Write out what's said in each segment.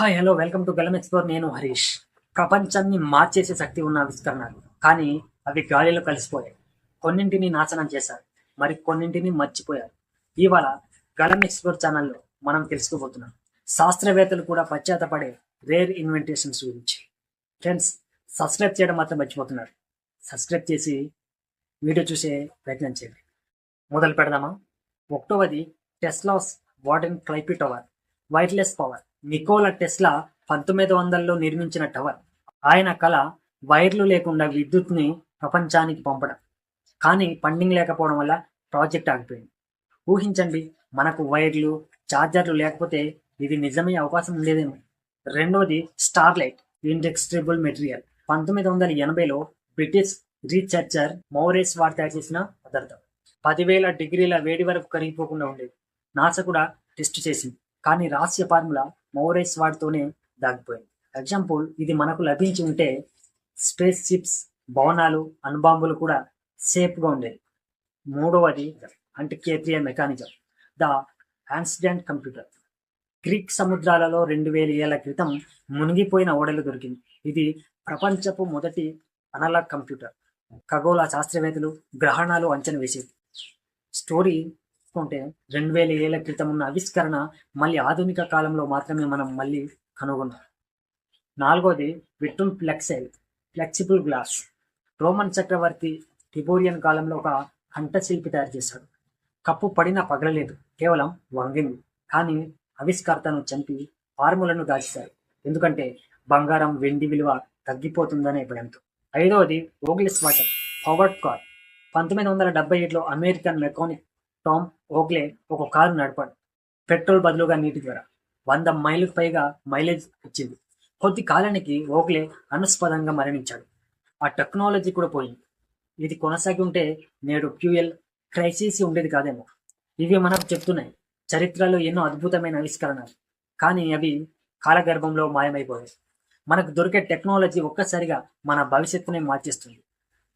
Hi hello welcome to గలం explore. నేను హరీష్. ప్రపంచాన్ని మార్చేసే శక్తి ఉన్న ఆవిష్కరణలు కానీ అవి గాలిలో కలిసిపోయాయి. కొన్నింటిని నాశనం చేశారు మరి కొన్నింటిని మర్చిపోయారు ఇవాళ గలం ఎక్స్ప్లోర్ ఛానల్లో మనం తెలుసుకోబోతున్నాం. శాస్త్రవేత్తలు కూడా పశ్చాత్తపడే రేర్ ఇన్వెంటేషన్స్ గురించి. ఫ్రెండ్స్ సబ్స్క్రైబ్ చేయడం మాత్రం మర్చిపోతున్నారు. సబ్స్క్రైబ్ చేసి వీడియో చూసే ప్రయత్నం చేయండి. మొదలు పెడదామా? ఒకటవది Tesla's Wardenclyffe tower wireless power. Nikola Tesla పంతొమ్మిది వందలలో నిర్మించిన టవర్. ఆయన కళ వైర్లు లేకుండా విద్యుత్ని ప్రపంచానికి పంపడం. కానీ ఫండింగ్ లేకపోవడం వల్ల ప్రాజెక్ట్ ఆగిపోయింది. ఊహించండి మనకు వైర్లు ఛార్జర్లు లేకపోతే ఇది నిజమే అవకాశం ఉండేదేమో. రెండవది స్టార్లైట్ ఇండెక్స్ట్రిబుల్ మెటీరియల్. పంతొమ్మిది వందల ఎనభైలో బ్రిటిష్ రీసెర్చర్ మౌరేస్ వార్ తయారు చేసిన పదార్థం. పదివేల డిగ్రీల వేడి వరకు కరిగిపోకుండా ఉండేది. నాస కూడా టెస్ట్ చేసింది. కానీ రహస్య ఫార్ములా మౌరైస్ వాటితోనే దాగిపోయింది. ఎగ్జాంపుల్ ఇది మనకు లభించి ఉంటే స్పేస్ షిప్స్ భవనాలు అణుబాంబులు కూడా సేఫ్గా ఉండేవి. మూడవది Antikythera mechanism the ancient computer Greek సముద్రాలలో రెండు వేల ఏళ్ళ క్రితం మునిగిపోయిన ఓడలు దొరికింది. ఇది ప్రపంచపు మొదటి అనలాగ్ కంప్యూటర్ ఖగోళ శాస్త్రవేత్తలు గ్రహణాలు అంచనా వేసేది స్టోరీ చూసుకుంటే రెండు వేల ఏళ్ళ క్రితం ఉన్న ఆవిష్కరణ మళ్ళీ ఆధునిక కాలంలో మాత్రమే మనం మళ్ళీ కనుగొన్నాం నాలుగోది విట్రున్ ఫ్లెక్సైల్ ఫ్లెక్సిబుల్ గ్లాస్. రోమన్ చక్రవర్తి టిబోరియన్ కాలంలో ఒక కంఠశిల్పి తయారు చేశాడు. కప్పు పడినా పగలలేదు కేవలం వంగింది. కానీ ఆవిష్కర్తను చంపి ఫార్ములను దాచేశారు ఎందుకంటే బంగారం వెండి విలువ తగ్గిపోతుందనే భయంతో. ఐదవది ఓగ్లెస్ వాటర్ పవర్డ్ కార్. పంతొమ్మిది వందల డెబ్బై ఏడులో అమెరికన్ మెకానిక్ టామ్ ఓగ్లే ఒక కారు నడిపాడు. పెట్రోల్ బదులుగా నీటి ద్వారా. వంద మైళ్ళకు పైగా మైలేజ్ ఇచ్చింది. కొద్ది కాలానికి ఓగ్లే అనుస్పదంగా మరణించాడు. ఆ టెక్నాలజీ కూడా పోయింది. ఇది కొనసాగి ఉంటే నేడు ఫ్యూయల్ క్రైసిస్ ఉండేది కాదేమో. ఇవి మనకు చెప్తున్నాయి. చరిత్రలో ఎన్నో అద్భుతమైన ఆవిష్కరణలు. కానీ అవి కాలగర్భంలో మాయమైపోయాయి. మనకు దొరికే టెక్నాలజీ ఒక్కసారిగా మన భవిష్యత్తునే మార్చేస్తుంది.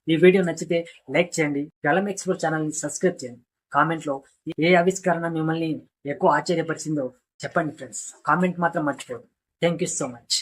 ఈ వీడియో నచ్చితే లైక్ చేయండి. గలం ఎక్స్ప్లోర్ ఛానల్ని సబ్స్క్రైబ్ చేయండి. కామెంట్లో ఏ ఆవిష్కరణ మిమ్మల్ని ఎక్కువ ఆశ్చర్యపరిచిందో చెప్పండి ఫ్రెండ్స్. కామెంట్ మాత్రం మర్చిపోదు థ్యాంక్ యూ సో మచ్